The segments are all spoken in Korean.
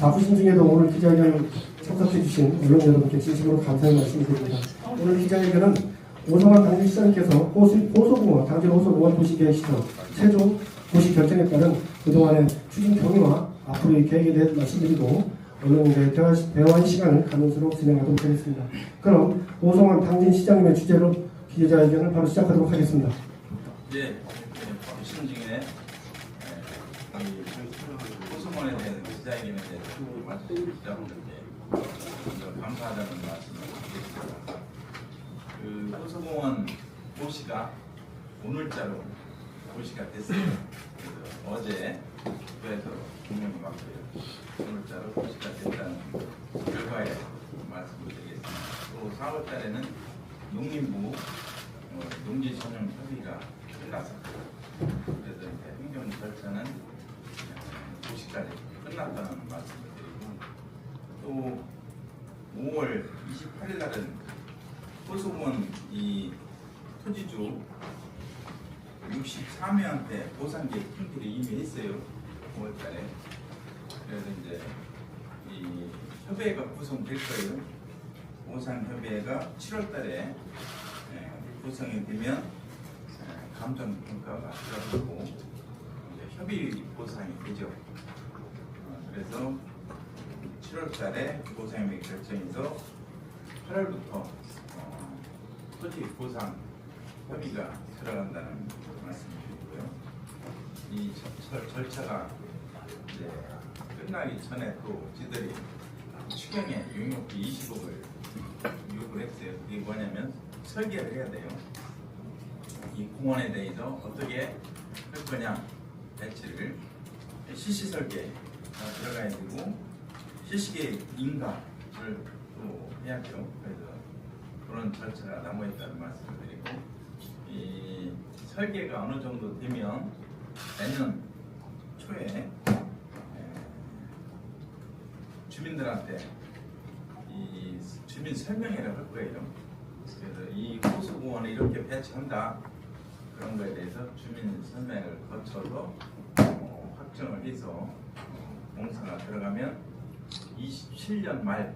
바쁘신 중에도 오늘 기자회견 참석해 주신 언론 여러분께 진심으로 감사의 말씀드립니다. 오늘 기자회견은 오성환 당직시장께서 호수, 호소공원, 당진 호소공원 도시계획 시설 최종 도시 결정에 따른 그동안의 추진 경위와 앞으로의 계획에 대해 말씀드리고 언론인과의 대화, 대화의 시간을 가면서로 진행하도록 하겠습니다. 그럼 오성환 당진시장님의 주제로 기자회견을 바로 시작하도록 하겠습니다. 예, 보신 중에 호수원에 대한 기자회견에 대해서 말씀드리자고 먼저 감사하다는 말씀을 드리겠습니다. 그 호수공원 도시가 오늘자로 도시가 됐어요. 그래서 어제 교회에서 분명히 왔고요. 오늘자로 도시가 됐다는 결과에 말씀을 드리겠습니다. 또 4월 달에는 농림부 어, 농지 전용 협의가 끝났었고 그래서 이제 행정 절차는 어, 도시까지 끝났다는 말씀을 드리고 또 5월 28일 날은 호수원 이 토지주 64명한테 보상 계획 품기를 이미 했어요 5월달에 그래서 이제 이 협의회가 구성될 거예요 보상 협의회가 7월달에 구성이 되면 에, 감정 평가가 들어가고 협의 보상이 되죠. 어, 그래서 7월달에 보상이 결정해서 8월부터 어, 토지 보상 협의가 들어간다는 말씀드리고요. 이 절, 절차가 이제 끝나기 전에 또 지들이 추경에 용역비 20억을 요구를 했어요. 그게 뭐냐면 설계를 해야 돼요. 이 공원에 대해서 어떻게 할 거냐 배치를 CC 설계가 들어가야 되고 CC계 인가를 또 해야죠. 그래서 그런 절차가 남아 있다는 말씀을 드리고 이 설계가 어느 정도 되면 내년 초에 에, 주민들한테 이 주민 설명회를 할 거예요. 그래서 이 호수공원을 이렇게 배치한다 그런 거에 대해서 주민 설명을 거쳐서 어, 확정을 해서 어, 공사가 들어가면 27년 말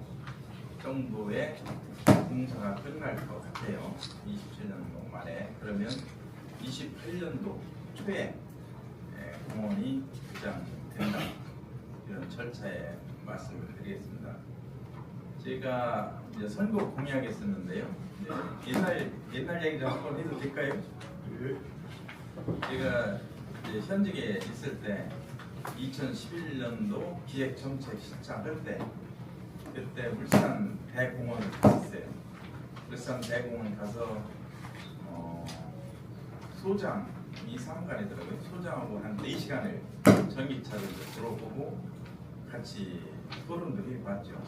정도에 공사가 끝날 것 같아요. 27년도 말에 그러면 28년도 초에 에, 공원이 개장된다 이런 절차에 말씀을 드리겠습니다. 제가 이제 선거 공약했었는데요. 네, 옛날 옛날 얘기 좀 한번 해도 될까요? 제가 이제 현직에 있을 때 2011년도 기획정책 신청할 때 그때 울산 대공원을 갔었어요. 울산 대공원 가서 어, 소장 이 상관이더라고요. 소장하고 한 4시간을 전기차를 들어보고 같이 토론도 해봤죠.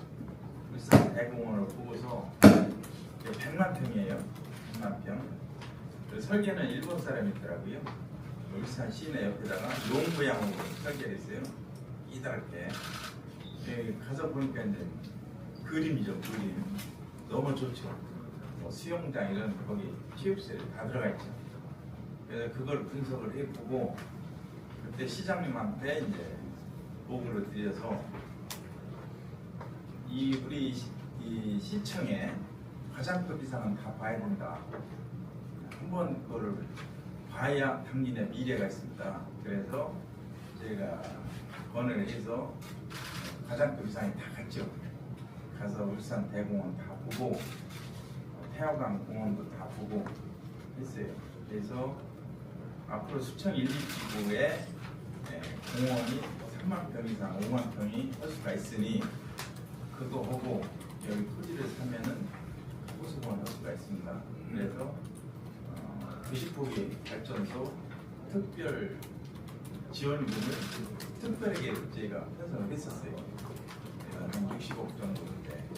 울산 대공원을 보고서 100만 평이에요. 100만 평. 그 설계는 일본 사람이 있더라고요. 울산 시내 옆에다가 용 모양으로 설계를 했어요. 이다랗게. 예, 가서 보니까 이제 그림이죠, 그림. 너무 좋죠. 뭐 수영장 이런 거기 체육시설 다 들어가 있죠. 그래서 그걸 분석을 해보고 그때 시장님한테 이제 보고를 드려서 이 우리 시, 이 시청에 가장 급 이상은 다 봐야 된다. 한번 그거를 봐야 당신의 미래가 있습니다. 그래서 제가 권을 해서 가장급 이상이 다 갔죠. 가서 울산 대공원 다 보고 태화강 공원도 다 보고 했어요. 그래서 앞으로 수청 1, 2지구에 공원이 3만 평 이상, 5만 평이 할 수가 있으니 그거 하고 여기 토지를 사면은 호수공원 할 수가 있습니다. 그래서 어, 90호기 발전소 특별 지원금을 특별하게 저희가 편성을 했었어요. 그래서 한 60억 정도인데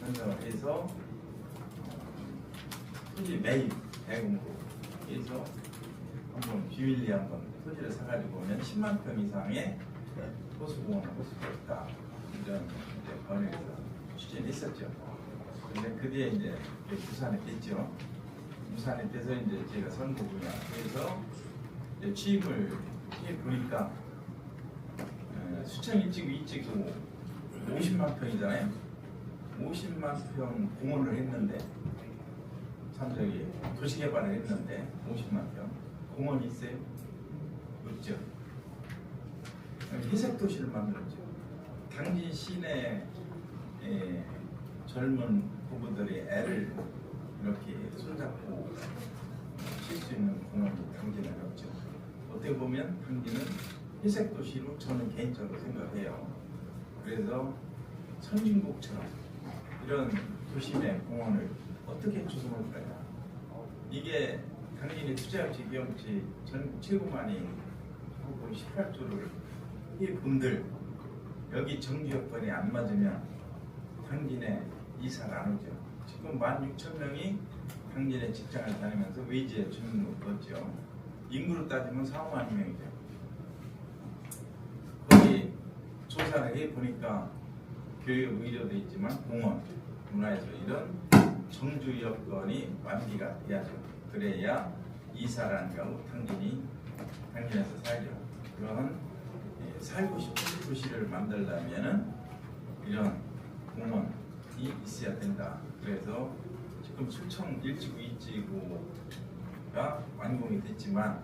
편성을 해서 어, 토지 매입 대금으로 해서 한번 비밀리 한번 토지를 사가지고 오면 10만 평 이상의 호수공원을 할 수가 있다. 이런 번역에서 추진했었죠. 근데 그 뒤에 이제 부산에 됐죠. 부산에 돼서 이제 제가 선거 분야에서 이제 취임을 해 보니까 어, 수청 일찍 일찍 50만 평이잖아요. 50만 평 공원을 했는데 참 저기 도시개발을 했는데 50만 평 공원이 있어요? 없죠. 회색 도시를 만들었죠. 당진 시내 에, 젊은 부부들이 애를 이렇게 손잡고 쉴 수 있는 공원이 당진에 없죠. 어떻게 보면 당진은 회색 도시로 저는 개인적으로 생각해요. 그래서 선진국처럼 이런 도심의 공원을 어떻게 조성할까요? 이게 당연히 투자업체, 기업체 전국 최고만이 혹은 18조를 이 분들 여기 정규 여건이 안 맞으면 당진에 이사를 안 오죠. 지금 16,000명이 당진에 직장을 다니면서 외지에 주민을 얻죠. 인구로 따지면 4, 5만 명이죠. 거기 조사를 해 보니까 교육 의료도 있지만 공원, 문화에서 이런 정주 여건이 완비가 돼야죠. 그래야 이사라는 경우 당진이 당진에서 살죠. 그런 예, 살고 싶은 도시를 만들려면은 이런 공원이 있어야 된다. 그래서 지금 수청 1지구, 2지구가 완공이 됐지만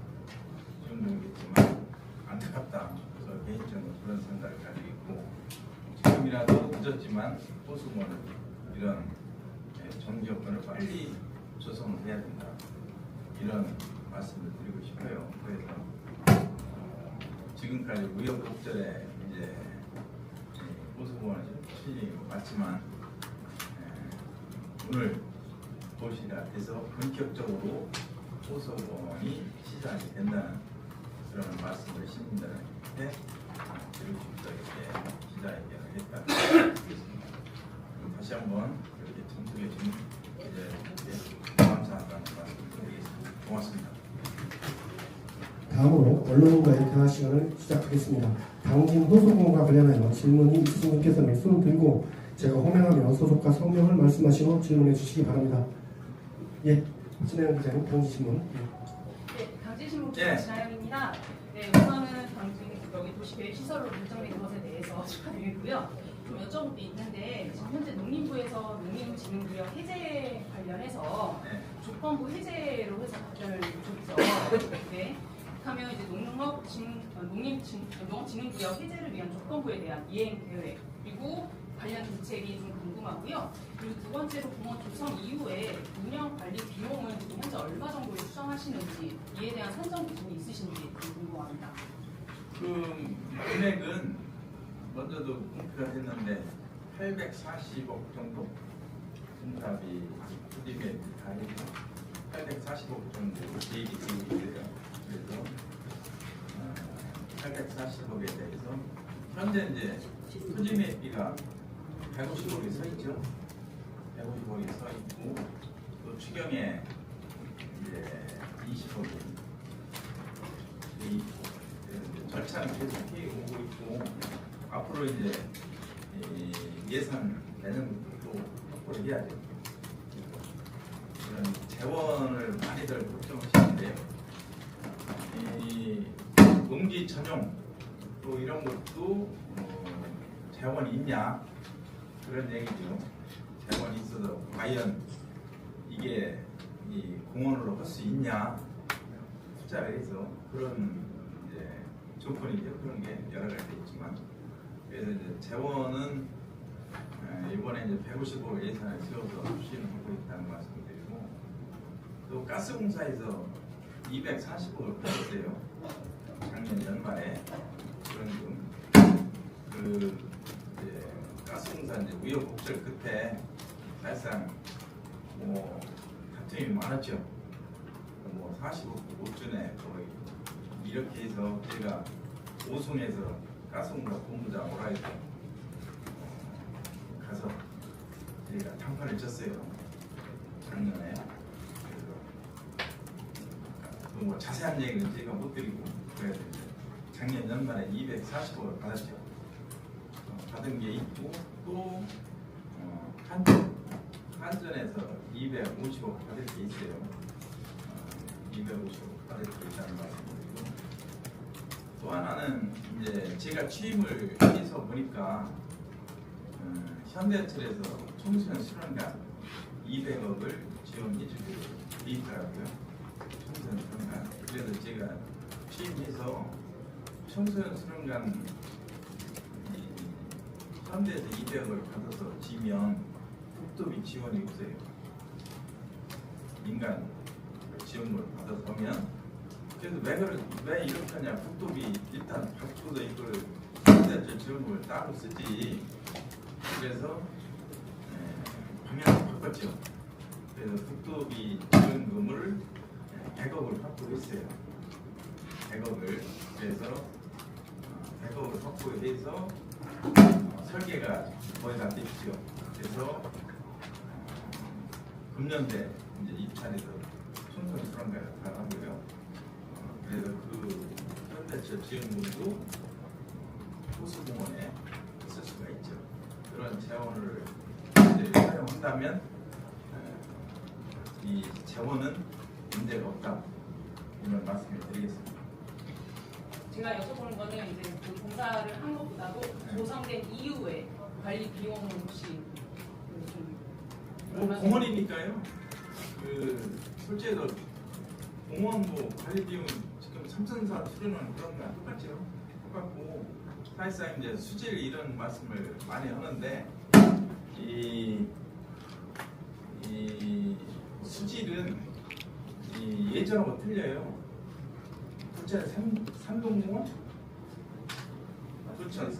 준공됐지만 안타깝다. 그래서 개인적으로 그런 생각을 가지고 있고 지금이라도 늦었지만 호수원은 이런 예, 정지여건을 빨리 조성을 해야 된다. 이런 말씀을 드리고 싶어요. 그래서 어, 지금까지 우여곡절에 이제 호수원을 실이 맞지만 예, 오늘 도시가 돼서 본격적으로 호수원이 시작이 된다는 그런 말씀을 시민들한테 싶다 이렇게 기자회견을 했다. 그럼 다시 한번 이렇게 청소해 주신 기자님께 감사하다는 말씀을 드리겠습니다. 고맙습니다. 다음으로 언론과의 대화 시간을 시작하겠습니다. 당진 호소공과 관련하여 질문이 있으신 분께서는 손을 들고 제가 호명하며 소속과 성명을 말씀하시고 질문해 주시기 바랍니다. 예, 진행 기자님 당진신문. 예. 네, 당진신문 예. 기자 진아영입니다. 네, 우선은 당진 여기 도시계획 시설로 결정된 것에 대해서 축하드리고요. 좀 여쭤볼 게 있는데 지금 현재 농림부에서 농림진흥구역 해제 관련해서 네. 조건부 해제로 해서 답변을 줬죠. 네. 하면 이제 농업 진 어, 농림 진 농업진흥구역 해제를 위한 조건부에 대한 이행 계획 그리고 관련 대책이 좀 궁금하고요. 그리고 두 번째로 공원 조성 이후에 운영 관리 지금 현재 얼마 정도를 수정하시는지 이에 대한 산정 기준이 있으신지 좀 궁금합니다. 그 금액은 먼저도 공표를 했는데 840억 정도 공탑이 후디에 다 해서 840억 정도 계획이 되고 있어요. 그래서 어, 840억에 대해서 현재 이제 토지 매입 비가 150억이 서 있죠. 150억이 서 있고 또 추경에 이제 20억이 돼 있고 절차는 계속 해 오고 있고 앞으로 이제 이 예산 내년부터 또 확보를 해야죠. 그런 재원을 많이들 걱정하시는데요. 이 농지 전용 또 이런 것도 어, 재원이 있냐 그런 얘기죠. 재원이 있어도 과연 이게 이 공원으로 할 수 있냐 해서 그런 이제 조건이죠. 그런 게 여러 가지 있지만 그래서 이제 재원은 에, 이번에 이제 150억 예산을 세워서 추진하고 있다는 말씀을 드리고 또 가스공사에서 240억을 받았어요. 작년 연말에 그런 좀그 이제 가스공사 이제 우여곡절 끝에 사실상 뭐 다툼이 많았죠. 뭐 45억 5천에 거의 이렇게 해서 제가 오송에서 가스공사 본부장 오라 해서 어, 가서 저희가 단판을 쳤어요. 작년에. 그뭐 자세한 얘기는 제가 못 드리고 그래서 이제 작년 연말에 240억을 받았죠. 어, 받은 게 있고 또 어, 한전 한전에서 250억 받을 게 있어요. 어, 250억 받을 게 있다는 말씀드리고 또 하나는 이제 제가 취임을 해서 보니까 음, 현대철에서 청소년 수련관 200억을 지원해주기로 돼 있더라고요. 그래서 제가 취임해서 청소년 수련관 이 현대에서 200억을 받아서 지면 국도비 지원이 없어요. 민간 지원을 받아서 하면 그래서 왜, 그러, 왜 이렇게 하냐 국도비 일단 받고도 이걸 현대철 지원금을 따로 쓰지 그래서 에, 방향을 바꿨죠. 그래서 국도비 지원금을 100억을 확보했어요. 100억을 그래서 어, 100억을 확보해서 어, 설계가 거의 다 됐죠. 그래서 어, 금년대 이제 입찰에서 총선 하고요. 어, 그래서 그 현대철 지원금도 호수공원에 쓸 수가 있죠. 그런 재원을 이제 활용한다면 에, 이 재원은 문제가 없다 이런 말씀을 드리겠습니다. 제가 여쭤보는 거는 이제 그 공사를 한 것보다도 네. 조성된 이후에 관리 비용은 혹시 좀 뭐 얼마 공원이니까요. 그 실제로 공원 뭐 관리 비용 지금 삼성사 수련은 그런 거랑 똑같죠. 똑같고 사실상 이제 수질 이런 말씀을 많이 하는데 이, 이 수질은 이 예전하고 틀려요. 부천 산, 산동공원? 부천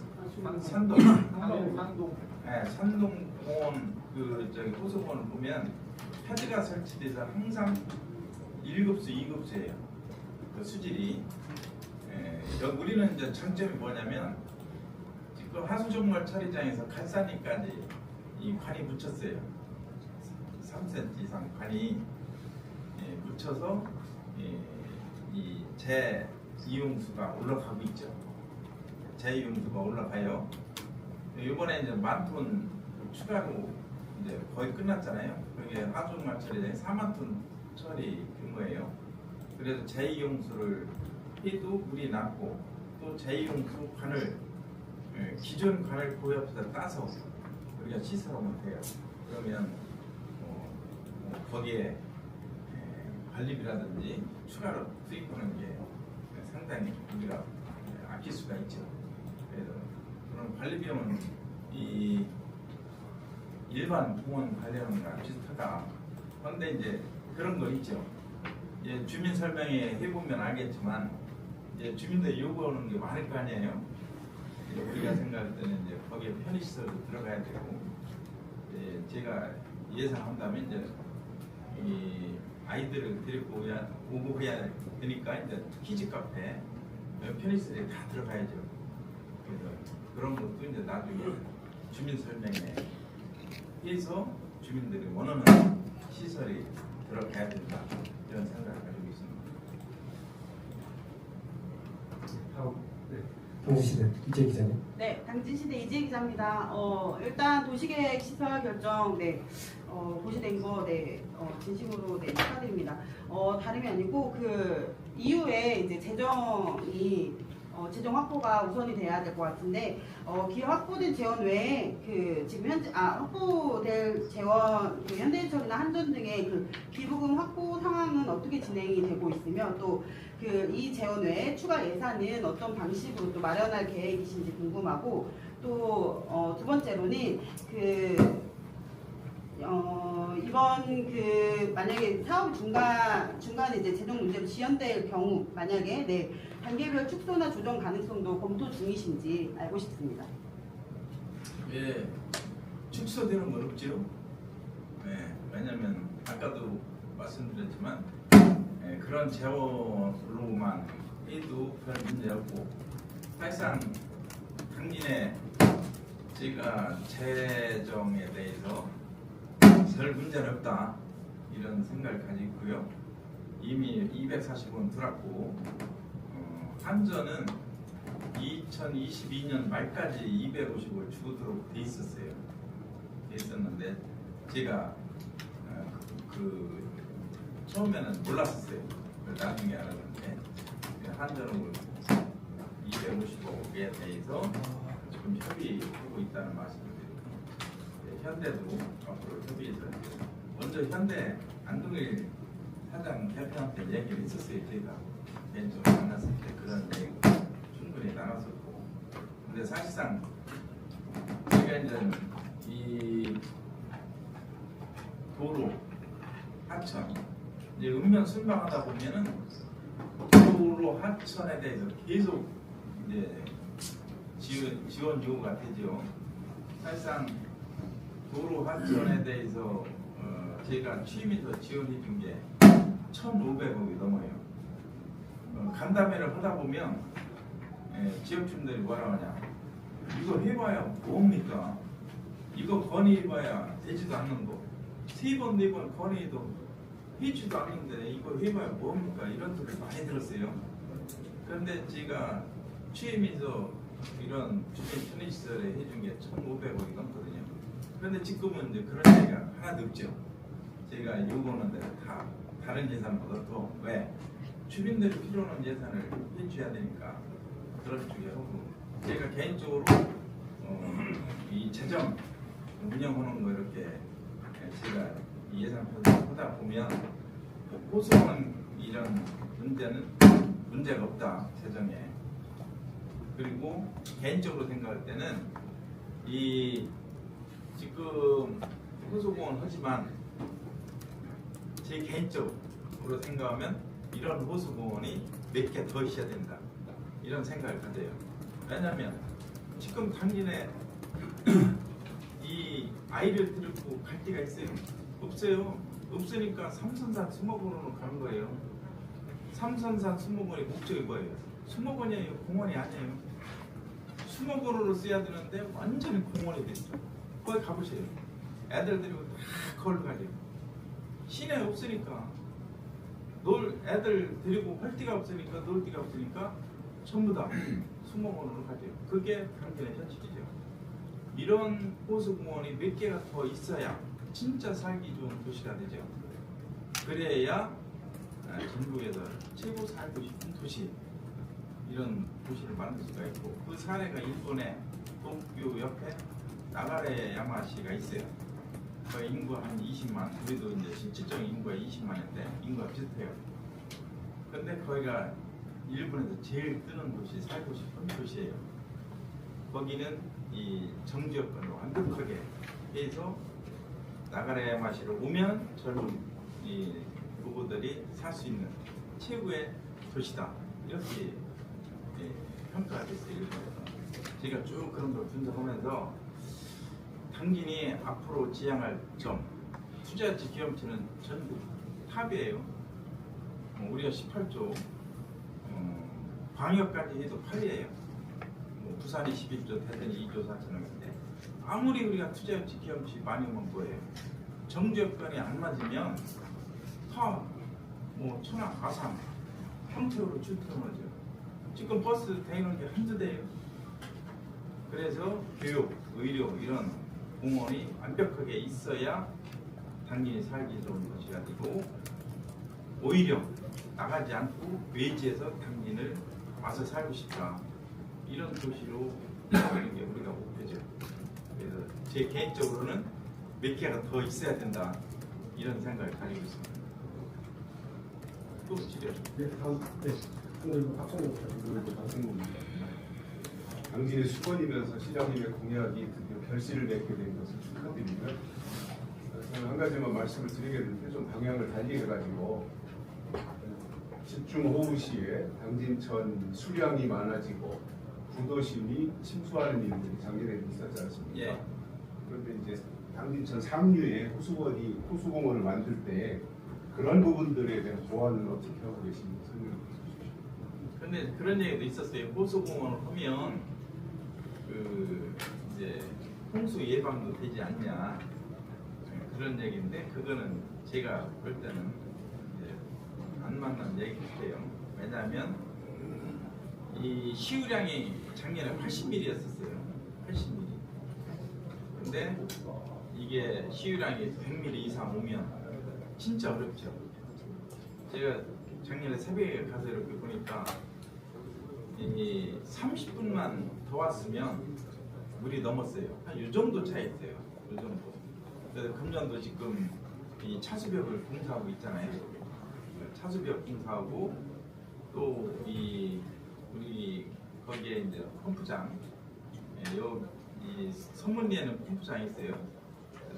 산동 상동 네, 산동공원 그 저기 호수공원을 보면 패드가 설치돼서 항상 1급수, 2급수예요. 그 수질이. 예, 우리는 이제 장점이 뭐냐면 지금 하수종말 처리장에서 갈산리까지 이 관이 붙였어요. 3cm 이상 관이 예, 붙여서 이 재 이용수가 올라가고 있죠. 재 이용수가 올라가요. 이번에 이제 만톤 추가로 이제 거의 끝났잖아요. 그게 하중말 처리에 4만 톤 처리된 거예요. 그래서 제2용수를 해도 물이 낮고 또 제2용수 관을 예, 기존 관을 그 옆에서 따서 우리가 시설하면 돼요. 그러면 어, 뭐 거기에 예, 관리비라든지 추가로 투입하는 게 상당히 우리가 예, 아낄 수가 있죠. 그래서 그런 관리 비용은 이 일반 공원 관리하는 거랑 비슷하다. 그런데 이제 그런 거 있죠. 이제 주민 설명회 해보면 알겠지만 이제 주민들 요구하는 게 많을 거 아니에요. 우리가 생각할 때는 이제 거기에 편의시설도 들어가야 되고 이제 제가 예상한다면 이제 이 아이들을 데리고 오야, 오고 해야 되니까 이제 키즈 카페 편의시설에 다 들어가야죠. 그래서 그런 것도 이제 나중에 주민 설명에 해서 주민들이 원하는 시설이 들어가야 된다 이런 생각을 가지고 있습니다. 다음 네. 경주시대 이재 기자님. 네, 당진시대 이지혜 기자입니다. 어, 일단 도시계획 시설 결정, 네, 어, 고시된 거, 네, 어, 진심으로 네, 축하드립니다. 어, 다름이 아니고 그 이후에 이제 재정이 어, 재정 확보가 우선이 돼야 될 것 같은데 어, 기회 확보된 재원 외에 그 지금 현재 아 확보될 재원 그 현대해철이나 한전 등의 그 기부금 확보 상황은 어떻게 진행이 되고 있으며 또 그 이 재원 외에 추가 예산은 어떤 방식으로 또 마련할 계획이신지 궁금하고 또 어, 두 번째로는 그 어, 이번 그 만약에 사업 중간 중간에 이제 재정 문제로 지연될 경우 만약에 네 단계별 축소나 조정 가능성도 검토 중이신지 알고 싶습니다. 예, 축소되는 건 없죠. 예, 왜냐하면 아까도 말씀드렸지만 예, 그런 재원으로만 해도 별 문제 없고 사실상 당진에 제가 재정에 대해서 별 문제는 없다 이런 생각을 가지고 있고요. 이미 240원 들었고 어, 한전은 2022년 말까지 250을 주도록 돼 있었어요. 돼 있었는데 제가 어, 그, 그 처음에는 몰랐었어요. 나중에 알았는데 그 한전을 250억에 대해서 지금 협의하고 있다는 드립니다. 이제 현대도 앞으로 협의해서 먼저 현대 안동일 사장 대표한테 얘기를 했었어요. 저희가 개인적으로 만났을 때 그런 얘기 충분히 나눴었고 근데 사실상 제가 이제 이 도로 하천 이제 읍면 순방하다 보면은 도로 하천에 대해서 계속 이제 지원 지원 요구가 되죠. 사실상 도로 하천에 대해서 어, 제가 취임해서 지원해 준 게 1,500억이 넘어요. 어, 간담회를 하다 보면 예, 지역주민들이 뭐라 하냐 이거 해봐야 뭡니까? 이거 건의해봐야 되지도 않는 거. 세 번, 네 번 건의해도 해지도 않는데 이거 해봐야 뭡니까? 이런 소리 많이 들었어요. 그런데 제가 취임해서 이런 주민 편의시설에 해준 게 1,500억이 넘거든요. 그런데 지금은 이제 그런 얘기가 하나도 없죠. 제가 요구하는 대로 다 다른 예산보다 더 왜? 주민들이 필요한 예산을 해줘야 되니까 그런 쪽에 하고 제가 개인적으로 어, 이 재정 운영하는 거 이렇게 제가 이 예산 하다 보면 호소하는 이런 문제는 문제가 없다 재정에. 그리고 개인적으로 생각할 때는 이 지금 호소공원 하지만 제 개인적으로 생각하면 이런 호수 공원이 몇 개 더 있어야 된다 이런 생각을 가져요. 왜냐하면 지금 당진에 이 아이를 데리고 갈 데가 있어요? 없어요. 없으니까 삼선산 수목원으로 가는 거예요. 삼선산 수목원의 목적이 뭐예요? 수목원이에요. 공원이 아니에요. 수목원으로 써야 되는데 완전히 공원이 됐어. 거기 가보세요. 애들 데리고 다 걸로 가요. 시내 없으니까 놀 애들 데리고 할 데가 없으니까 놀 데가 없으니까 전부 다 수목원으로 가죠. 그게 당진의 현실이죠. 이런 호수공원이 몇 개가 더 있어야 진짜 살기 좋은 도시가 되죠. 그래야 아, 전국에서 최고 살고 싶은 도시 이런 도시를 만들 수가 있고 그 사례가 일본의 도쿄 옆에 나가레 야마시가 있어요. 그 인구 한 20만, 우리도 이제 실질적 인구가 20만인데 인구가 비슷해요. 근데 거기가 일본에서 제일 뜨는 도시, 살고 싶은 도시예요. 거기는 이 정지여건을 완벽하게 해서 나가레 마시로 오면 젊은 이 부부들이 살 수 있는 최고의 도시다 이렇게 예, 평가가 됐어요 일본에서. 제가 쭉 그런 걸 분석하면서 당진이 앞으로 지향할 점 투자 지 기업체는 전부 탑이에요. 어, 우리가 18조, 어, 광역까지 해도 8이에요. 뭐 부산이 11조, 대전이 2조 4천억인데 아무리 우리가 투자 지 기업체 많이 오면 뭐예요? 정주 여건이 안 맞으면 다뭐 천안, 아산, 평택으로 출퇴근하죠. 지금 버스 게 한두 대예요. 그래서 교육, 의료 이런 공원이 완벽하게 있어야 당연히 살기 좋은 도시가 되고 오히려 나가지 않고 외지에서 당진을 와서 살고 싶다 이런 도시로 하는 게 우리가 목표죠. 그래서 제 개인적으로는 몇 개가 더 있어야 된다 이런 생각을 가지고 있습니다. 또 지려. 네, 다음 네. 오늘 박성호 그리고 방송국입니다. 당진의 수건이면서 시장님의 공약이 드디어 결실을 맺게 된 것을 축하드리고요. 저는 한 가지만 말씀을 드리겠는데 좀 방향을 달리 해가지고 집중 호우 시에 당진천 수량이 많아지고 구도심이 침수하는 일들이 작년에 있었지 않습니까? 예. 그런데 이제 당진천 상류에 호수원이 호수공원을 만들 때 그런 부분들에 대한 보완은 어떻게 하고 계신지 설명해 주십시오. 근데 그런 얘기도 있었어요. 호수공원을 하면 그 이제 홍수 예방도 되지 않냐 그런 얘기인데 그거는 제가 볼 때는 안 맞는 얘기예요. 왜냐하면 이 시우량이 작년에 80mm였었어요. 80mm. 근데 이게 시우량이 100mm 이상 오면 진짜 어렵죠. 제가 작년에 새벽에 가서 이렇게 보니까 이 30분만 더 왔으면 물이 넘었어요. 한 이 정도 차 있어요. 이 정도. 그래서 금년도 지금 이 차수벽을 공사하고 있잖아요. 차수벽 공사하고 또 이 우리 거기에 이제 펌프장 예, 여이 서문리에는 펌프장이 있어요.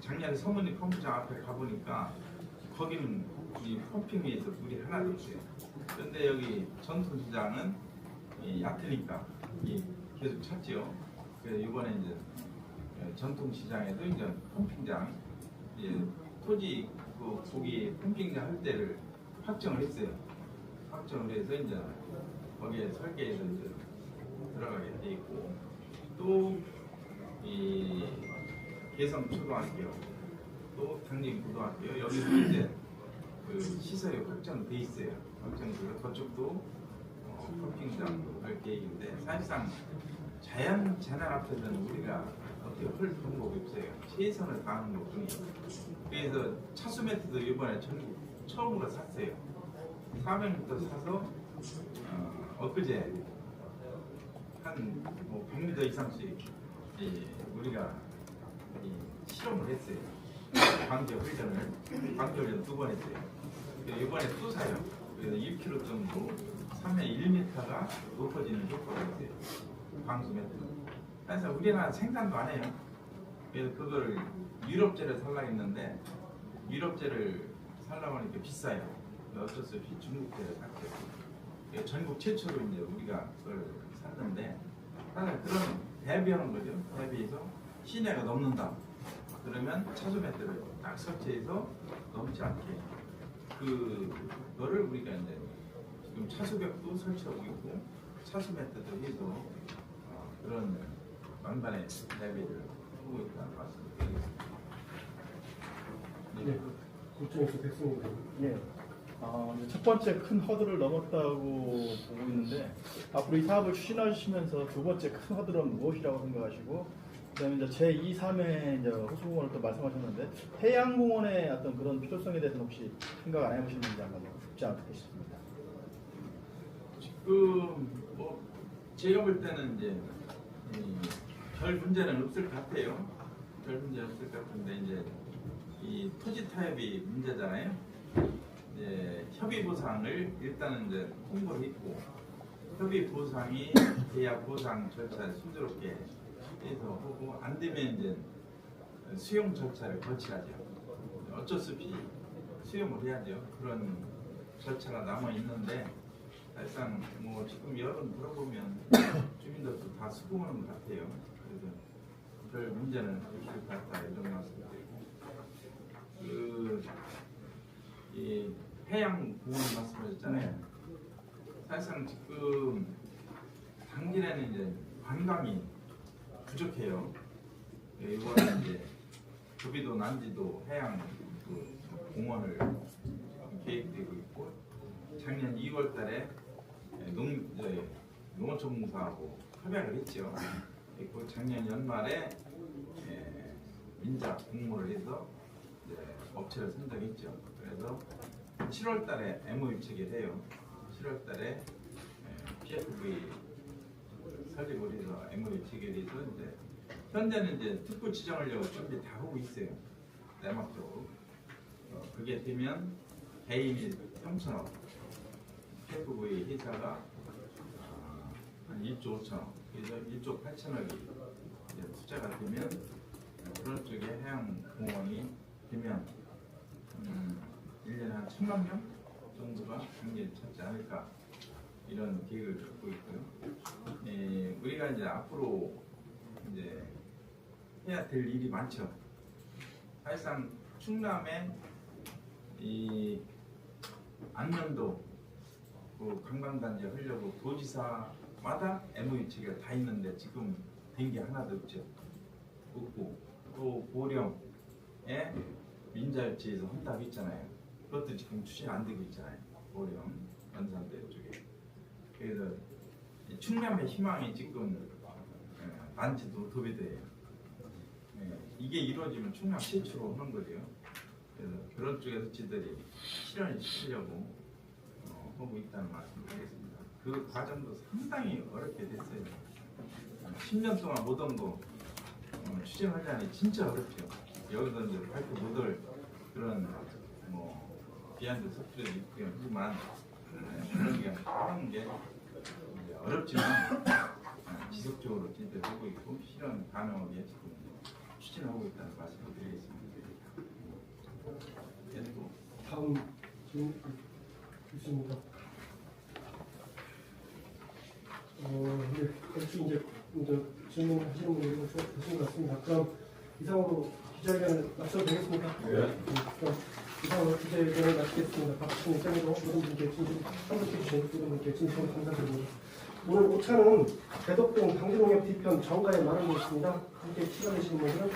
작년에 서문리 펌프장 앞에 가보니까 거기는 이 펌핑에서 물이 하나도 없어요. 그런데 여기 전통시장은 이 얕으니까 이 계속 찼지요. 그래서 이번에 이제 예, 전통시장에도 이제 펌핑장 예, 토지 그 고기 펌핑장 할 때를 확정을 했어요. 확정을 해서 이제 거기에 설계해서 이제 들어가게 돼 있고 또이 개성 초등학교 또 당진 고등학교 여기서 이제 그 시설이 확정돼 있어요. 확정돼서 그쪽도 어, 펌핑장 할 계획인데 사실상 자연 재난 앞에서는 우리가 어떻게 할 방법이 없어요. 최선을 다하는 것 뿐이에요. 그래서 차수 매트도 이번에 전국 처음으로 샀어요. 400m 사서 어, 엊그제 한뭐 100m 이상씩 이 우리가 이 실험을 했어요. 광교 훈련을 광교 훈련 두 번 했어요. 이번에 또 사요. 그래서 1km 정도 3면 1m가 높아지는 효과가 있어요. 매트. 그래서 우리나라 생산도 안 해요. 그래서 그걸 유럽제를 살라 했는데 유럽제를 살라고 하니까 비싸요. 어쩔 수 없이 중국제를 샀죠. 전국 최초로 이제 우리가 그걸 샀는데 사실 그런 대비하는 거죠. 대비해서 시내가 넘는다. 그러면 차수 매트를 딱 설치해서 넘지 않게 그거를 우리가 이제 지금 차수벽도 설치하고 있고 차수 매트도 해서 어, 그런 만반의 대비를 하고 있다는 말씀을 드리겠습니다. 네. 국정에서. 예. 아, 이제 첫 번째 큰 허들을 넘었다고 보고 있는데 앞으로 이 사업을 추진하시면서 두 번째 큰 허들은 무엇이라고 생각하시고 그다음에 이제 제 2, 3회 이제 호수공원을 또 말씀하셨는데 해양공원의 어떤 그런 필요성에 대해서는 혹시 생각 안 해보셨는지 한번 묻지 않을까 싶습니다. 지금 뭐 제가 볼 때는 이제 이, 별 문제는 없을 것 같아요. 별 문제 없을 것 같은데 이제 이 토지 타협이 문제잖아요. 이제 협의 보상을 일단은 이제 홍보를 했고 협의 보상이 계약 보상 절차를 순조롭게 해서 하고 안 되면 이제 수용 절차를 거쳐야죠. 어쩔 수 없이 수용을 해야죠. 그런 절차가 남아 있는데 사실상 뭐 지금 여론 들어보면 주민들도 다 수긍하는 것 같아요. 그래서 별 문제는 없을 것 같다 이런 말씀드리고 그이 해양 공원 말씀하셨잖아요. 사실상 지금 당진에는 이제 관광이 부족해요. 예, 이번에 이제 구비도 난지도 해양 그 공원을 작년 2월 달에 농 이제 농어촌공사하고 협약을 했죠. 그리고 작년 연말에 예, 민자 공모를 해서 이제 업체를 선정했죠. 그래서 7월 달에 MOU 체결해요. 7월 달에 PFV 설립을 해서 MOU 체결해서 이제 현재는 이제 특구 지정하려고 준비 다 하고 있어요. 내막적으로. 어, 그게 되면 개인이 평천 업 PFV 회사가 아, 한 1조 5천억, 그래서 1조 8천억이 이제 투자가 되면 그런 쪽에 해양 공원이 되면 음, 1년에 한 천만 명 정도가 경기를 찾지 않을까 이런 계획을 갖고 있고요. 예, 우리가 이제 앞으로 이제 해야 될 일이 많죠. 사실상 충남에 이 안면도 그 관광단지 하려고 도지사마다 MOU 체계가 다 있는데 지금 된 게 하나도 없죠. 없고 또 보령에 민자일지에서 한다고 있잖아요. 그것도 지금 추진 안 되고 있잖아요. 보령 연산대 쪽에. 그래서 이 충남의 희망이 지금 예, 난지도 도배돼요. 예, 이게 이루어지면 충남 최초로 하는 거죠. 그래서 그런 쪽에서 지들이 실현을 시키려고 어, 하고 있다는 말씀을 드리겠습니다. 그 과정도 상당히 어렵게 됐어요. 10년 동안 못한 거 추진하자니 진짜 어렵죠. 여기서 이제 발표 못할 그런 뭐 있고요. 하지만 네, 그런 게 하는 게 어렵지만 네, 지속적으로 진짜 하고 있고 실현 가능하게 지금 추진하고 있다는 말씀을 드리겠습니다. 그리고 다음 질문 있습니다. 어, 네, 역시 이제, 이제 질문하시는 분들이 좀 되신 것 같습니다. 그럼 이상으로 기자회견을 마쳐도 되겠습니까? 네. 그럼 이상으로 기자회견을 마치겠습니다. 박수님 짱으로 모든 분께 진심 참석해 주신 모든 분께 진심으로 감사드립니다. 오늘 오차는 대덕동 당진농협 뒤편 정가에 마련되어 있습니다. 함께 시간 내시는 분들은